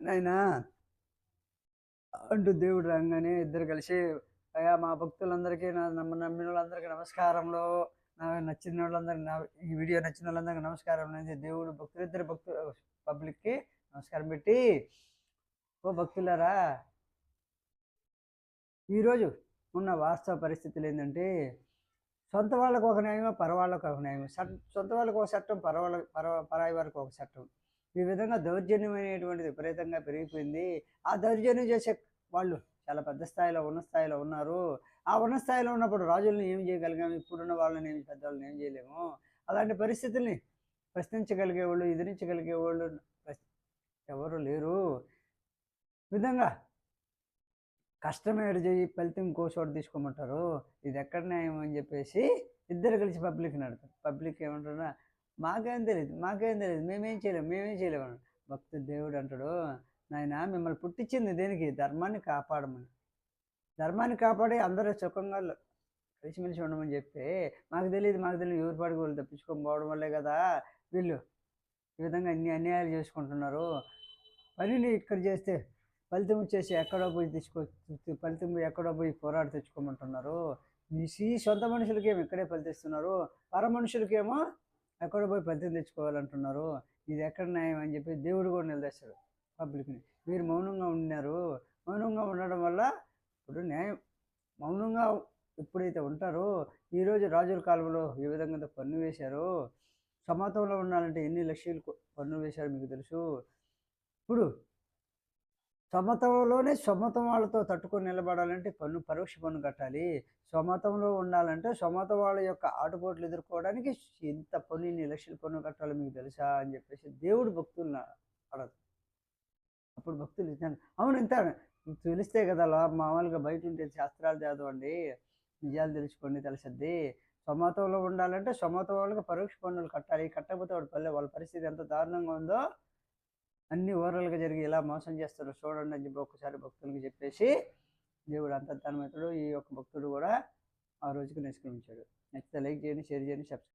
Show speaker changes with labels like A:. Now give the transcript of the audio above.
A: నాయనా అంటూ దేవుడు రాగానే ఇద్దరు కలిసి అయ్యా మా భక్తులందరికీ నా నమ్మ నమ్మిన వాళ్ళందరికీ నమస్కారంలో నా నచ్చిన వాళ్ళందరికీ నా ఈ వీడియో నచ్చిన వాళ్ళందరికీ నమస్కారం అనేది దేవుడు భక్తులు ఇద్దరు భక్తులు పబ్లిక్కి నమస్కారం పెట్టి ఓ భక్తులారా ఈరోజు ఉన్న వాస్తవ పరిస్థితులు ఏంటంటే సొంత వాళ్ళకు ఒక న్యాయం పరవాళ్ళకు ఒక న్యాయం సొంత వాళ్ళకు ఒక చట్టం పరవాళ్ళ పర పరాయి వారికి ఒక చట్టం. ఈ విధంగా దౌర్జన్యం అనేటువంటిది విపరీతంగా పెరిగిపోయింది. ఆ దౌర్జన్యం చేసే వాళ్ళు చాలా పెద్ద స్థాయిలో ఉన్న స్థాయిలో ఉన్నారు. ఆ ఉన్న స్థాయిలో ఉన్నప్పుడు రాజులను ఏం చేయగలిగాము ఇప్పుడున్న వాళ్ళని ఏం పెద్దవాళ్ళని ఏం చేయలేము? అలాంటి పరిస్థితుల్ని ప్రశ్నించగలిగే వాళ్ళు ఎదిరించగలిగే వాళ్ళు ఎవరు లేరు. ఈ విధంగా కష్టమేడు చేయి ఫలితం ఇంకో చోట తీసుకోమంటారు. ఇది ఎక్కడ న్యాయం అని చెప్పేసి ఇద్దరు కలిసి పబ్లిక్ నడుతారు పబ్లిక్ ఏమంటారు మాకేం తెలియదు మాకేం తెలియదు మేమేం చేయలేము మేమేం చేయలేము అన్నాడు. భక్తుడు దేవుడు అంటాడు నాయన మిమ్మల్ని పుట్టించింది దేనికి? ధర్మాన్ని కాపాడమని. ధర్మాన్ని కాపాడి అందరూ సుఖంగా కలిసిమెలిసి ఉండమని చెప్తే మాకు తెలియదు మాకు తెలియదు ఎవరి పాడికి వాళ్ళు తప్పించుకొని పోవడం వల్లే కదా వీళ్ళు ఈ విధంగా అన్ని అన్యాయాలు చేసుకుంటున్నారు. పనిని ఇక్కడ చేస్తే ఫలితం వచ్చేసి ఎక్కడో పోయి తెచ్చుకో ఫలితం ఎక్కడో పోయి పోరాడి తెచ్చుకోమంటున్నారు. మీ సొంత మనుషులకేమో ఇక్కడే ఫలితిస్తున్నారు. పర మనుషులకేమో ఎక్కడో పోయి ఫలితం తెచ్చుకోవాలంటున్నారు? ఇది ఎక్కడ న్యాయం అని చెప్పి దేవుడు కూడా నిలదీస్తాడు పబ్లిక్ని. మీరు మౌనంగా ఉన్నారు మౌనంగా ఉండడం వల్ల ఇప్పుడు న్యాయం మౌనంగా ఎప్పుడైతే ఉంటారో ఈరోజు రాజుల కాలంలో ఏ విధంగా పన్ను వేశారో సమాతంలో ఉండాలంటే ఎన్ని లక్షలు పన్ను వేశారో మీకు తెలుసు. ఇప్పుడు సమతంలోనే సమతం వాళ్ళతో తట్టుకొని నిలబడాలంటే పన్ను పరోక్ష పన్ను కట్టాలి. సమతంలో ఉండాలంటే సమత వాళ్ళ యొక్క ఆటుపోట్లు ఎదుర్కోవడానికి ఎంత పన్ను ఇన్ని లక్షల పన్ను కట్టాలో మీకు తెలుసా అని చెప్పేసి దేవుడు భక్తులను అడదు అప్పుడు భక్తులు ఇచ్చాను అవును ఇంత తెలిస్తే కదా అలా మామూలుగా బయట ఉంటే శాస్త్రాలు చదవండి నిజాలు తెలుసుకోండి తెలిసిద్ది. సమతంలో ఉండాలంటే సమతం వాళ్ళకి పరోక్ష పన్నులు కట్టాలి. కట్టకపోతే వాడి పల్లె వాళ్ళ పరిస్థితి ఎంత దారుణంగా ఉందో అన్ని ఓవరాల్గా జరిగి ఇలా మోసం చేస్తారు చూడండి అని చెప్పి ఒక్కసారి భక్తులకి చెప్పేసి దేవుడు అంతర్ధానమవుతాడు. ఈ యొక్క భక్తుడు కూడా ఆ రోజుకి నిష్క్రమించాడు నచ్చితే లైక్ చేయండి షేర్ చేయండి సబ్స్క్రైబ్